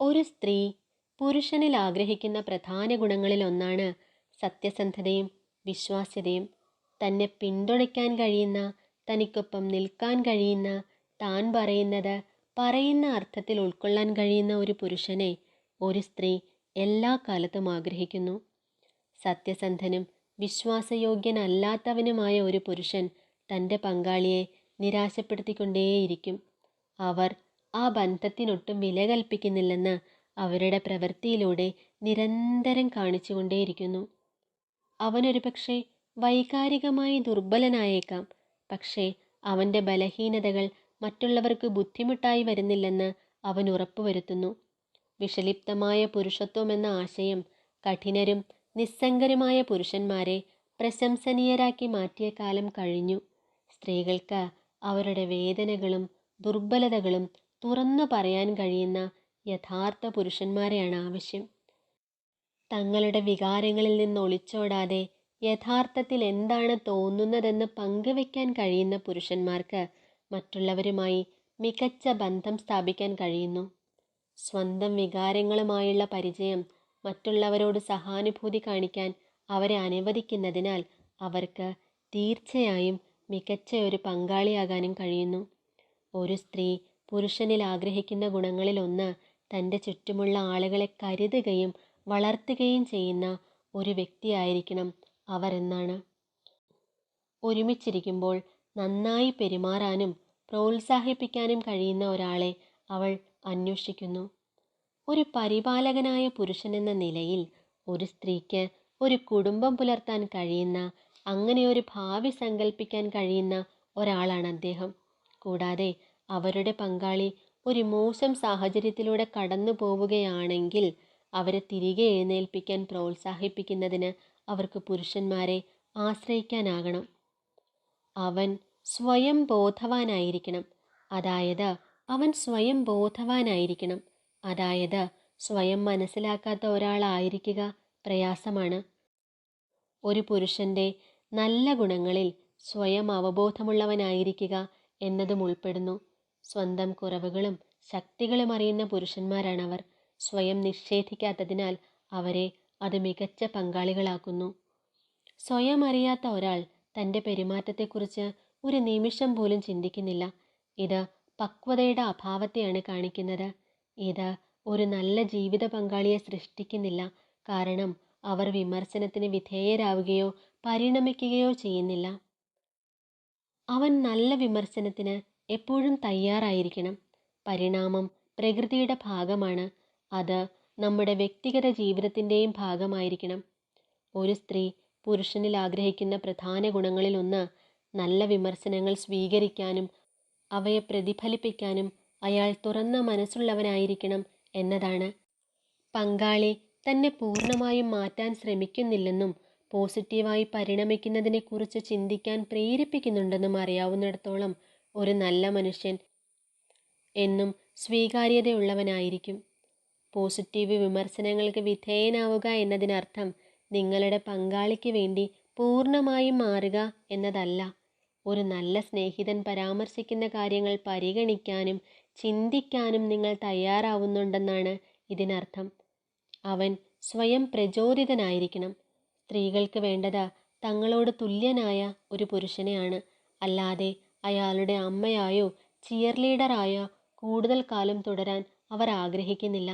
ഒരു സ്ത്രീ പുരുഷനിൽ ആഗ്രഹിക്കുന്ന പ്രധാന ഗുണങ്ങളിൽ ഒന്നാണ് സത്യസന്ധതയും വിശ്വാസ്യതയും. തന്നെ പിന്തുണയ്ക്കാൻ കഴിയുന്ന തനിക്കൊപ്പം നിൽക്കാൻ കഴിയുന്ന താൻ പറയുന്നത് പറയുന്ന അർത്ഥത്തിൽ ഉൾക്കൊള്ളാൻ കഴിയുന്ന ഒരു പുരുഷനെ ഒരു സ്ത്രീ എല്ലാ കാലത്തും ആഗ്രഹിക്കുന്നു. സത്യസന്ധനും വിശ്വാസയോഗ്യനല്ലാത്തവനുമായ ഒരു പുരുഷൻ തന്റെ പങ്കാളിയെ നിരാശപ്പെടുത്തിക്കൊണ്ടേയിരിക്കും. അവർ ആ ബന്ധത്തിനൊട്ടും വില കൽപ്പിക്കുന്നില്ലെന്ന് അവരുടെ പ്രവൃത്തിയിലൂടെ നിരന്തരം കാണിച്ചുകൊണ്ടേയിരിക്കുന്നു. അവനൊരു പക്ഷേ വൈകാരികമായി ദുർബലനായേക്കാം. പക്ഷേ അവന്റെ ബലഹീനതകൾ മറ്റുള്ളവർക്ക് ബുദ്ധിമുട്ടായി വരുന്നില്ലെന്ന് അവൻ ഉറപ്പുവരുത്തുന്നു. വിഷലിപ്തമായ പുരുഷത്വം എന്ന ആശയം കഠിനരും നിസ്സംഗരുമായ പുരുഷന്മാരെ പ്രശംസനീയരാക്കി മാറ്റിയ കാലം കഴിഞ്ഞു. സ്ത്രീകൾക്ക് അവരുടെ വേദനകളും ദുർബലതകളും തുറന്നു പറയാൻ കഴിയുന്ന യഥാർത്ഥ പുരുഷന്മാരെയാണ് ആവശ്യം. തങ്ങളുടെ വികാരങ്ങളിൽ നിന്ന് ഒളിച്ചോടാതെ യഥാർത്ഥത്തിൽ എന്താണ് തോന്നുന്നതെന്ന് പങ്കുവെക്കാൻ കഴിയുന്ന പുരുഷന്മാർക്ക് മറ്റുള്ളവരുമായി മികച്ച ബന്ധം സ്ഥാപിക്കാൻ കഴിയുന്നു. സ്വന്തം വികാരങ്ങളുമായുള്ള പരിചയം മറ്റുള്ളവരോട് സഹാനുഭൂതി കാണിക്കാൻ അവരെ അനുവദിക്കുന്നതിനാൽ അവർക്ക് തീർച്ചയായും മികച്ച ഒരു പങ്കാളിയാകാനും കഴിയുന്നു. ഒരു സ്ത്രീ പുരുഷനിൽ ആഗ്രഹിക്കുന്ന ഗുണങ്ങളിലൊന്ന് തന്റെ ചുറ്റുമുള്ള ആളുകളെ കരുതുകയും വളർത്തുകയും ചെയ്യുന്ന ഒരു വ്യക്തിയായിരിക്കണം അവർ എന്നാണ്. ഒരുമിച്ചിരിക്കുമ്പോൾ നന്നായി പെരുമാറാനും പ്രോത്സാഹിപ്പിക്കാനും കഴിയുന്ന ഒരാളെ അവൾ അന്വേഷിക്കുന്നു. ഒരു പരിപാലകനായ പുരുഷൻ എന്ന നിലയിൽ ഒരു സ്ത്രീക്ക് ഒരു കുടുംബം പുലർത്താൻ കഴിയുന്ന അങ്ങനെ ഒരു ഭാവി സങ്കല്പിക്കാൻ കഴിയുന്ന ഒരാളാണ് അദ്ദേഹം. കൂടാതെ അവരുടെ പങ്കാളി ഒരു മോശം സാഹചര്യത്തിലൂടെ കടന്നു പോവുകയാണെങ്കിൽ അവരെ തിരികെ എഴുന്നേൽപ്പിക്കാൻ പ്രോത്സാഹിപ്പിക്കുന്നതിന് അവർക്ക് പുരുഷന്മാരെ ആശ്രയിക്കാനാകണം. അവൻ സ്വയം ബോധവാനായിരിക്കണം. അതായത് അവൻ സ്വയം ബോധവാനായിരിക്കണം. അതായത് സ്വയം മനസ്സിലാക്കാത്ത ഒരാളായിരിക്കുക പ്രയാസമാണ്. ഒരു പുരുഷന്റെ നല്ല ഗുണങ്ങളിൽ സ്വയം അവബോധമുള്ളവനായിരിക്കുക എന്നതും ഉൾപ്പെടുന്നു. സ്വന്തം കുറവുകളും ശക്തികളും അറിയുന്ന പുരുഷന്മാരാണവർ. സ്വയം നിഷേധിക്കാത്തതിനാൽ അവരെ അത് മികച്ച പങ്കാളികളാക്കുന്നു. സ്വയം അറിയാത്ത ഒരാൾ തന്റെ പെരുമാറ്റത്തെക്കുറിച്ച് ഒരു നിമിഷം പോലും ചിന്തിക്കുന്നില്ല. ഇത് പക്വതയുടെ അഭാവത്തെയാണ് കാണിക്കുന്നത്. ഇത് ഒരു നല്ല ജീവിത പങ്കാളിയെ സൃഷ്ടിക്കുന്നില്ല. കാരണം അവർ വിമർശനത്തിന് വിധേയരാവുകയോ പരിണമിക്കുകയോ ചെയ്യുന്നില്ല. അവൻ നല്ല വിമർശനത്തിന് എപ്പോഴും തയ്യാറായിരിക്കണം. പരിണാമം പ്രകൃതിയുടെ ഭാഗമാണ്. അത് നമ്മുടെ വ്യക്തിഗത ജീവിതത്തിന്റെയും ഭാഗമായിരിക്കണം. ഒരു സ്ത്രീ പുരുഷനിൽ ആഗ്രഹിക്കുന്ന പ്രധാന ഗുണങ്ങളിലൊന്ന് നല്ല വിമർശനങ്ങൾ സ്വീകരിക്കാനും അവയെ പ്രതിഫലിപ്പിക്കാനും അയാൾ തുറന്ന മനസ്സുള്ളവനായിരിക്കണം എന്നതാണ്. പങ്കാളി തന്നെ പൂർണമായും മാറ്റാൻ ശ്രമിക്കുന്നില്ലെന്നും പോസിറ്റീവായി പരിണമിക്കുന്നതിനെക്കുറിച്ച് ചിന്തിക്കാൻ പ്രേരിപ്പിക്കുന്നുണ്ടെന്നും അറിയാവുന്നിടത്തോളം ഒരു നല്ല മനുഷ്യൻ എന്നും സ്വീകാര്യതയുള്ളവനായിരിക്കും. പോസിറ്റീവ് വിമർശനങ്ങൾക്ക് വിധേയനാവുക എന്നതിനർത്ഥം നിങ്ങളുടെ പങ്കാളിക്ക് വേണ്ടി പൂർണമായും മാറുക എന്നതല്ല. ഒരു നല്ല സ്നേഹിതൻ പരാമർശിക്കുന്ന കാര്യങ്ങൾ പരിഗണിക്കാനും ചിന്തിക്കാനും നിങ്ങൾ തയ്യാറാവുന്നുണ്ടെന്നാണ് ഇതിനർത്ഥം. അവൻ സ്വയം പ്രചോദിതനായിരിക്കണം. സ്ത്രീകൾക്ക് വേണ്ടത് തങ്ങളോട് തുല്യനായ ഒരു പുരുഷനെയാണ്. അല്ലാതെ അയാളുടെ അമ്മയായോ ചിയർ ലീഡറായോ കൂടുതൽ കാലം തുടരാൻ അവർ ആഗ്രഹിക്കുന്നില്ല.